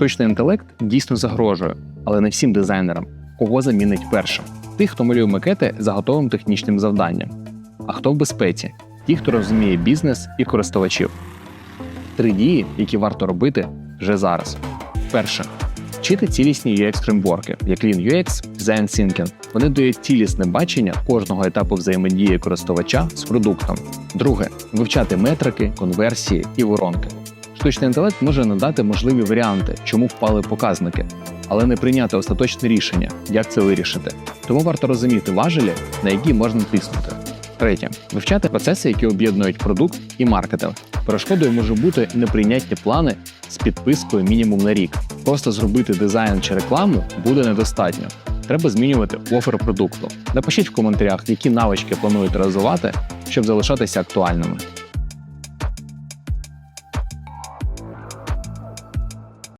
Штучний інтелект дійсно загрожує, але не всім дизайнерам. Кого замінить першим? Тих, хто малює макети за готовим технічним завданням. А хто в безпеці? Ті, хто розуміє бізнес і користувачів. Три дії, які варто робити вже зараз. Перше. Вчити цілісні UX фреймворки, як Lean UX, Design Thinking. Вони дають цілісне бачення кожного етапу взаємодії користувача з продуктом. Друге вивчати метрики, конверсії і воронки. Штучний інтелект може надати можливі варіанти, чому впали показники, але не прийняти остаточне рішення, як це вирішити. Тому варто розуміти важелі, на які можна тиснути. Третє вивчати процеси, які об'єднують продукт і маркетинг. Перешкодою може бути неприйняття плани з підпискою мінімум на рік. Просто зробити дизайн чи рекламу буде недостатньо. Треба змінювати офер продукту. Напишіть в коментарях, які навички плануєте розвивати, щоб залишатися актуальними.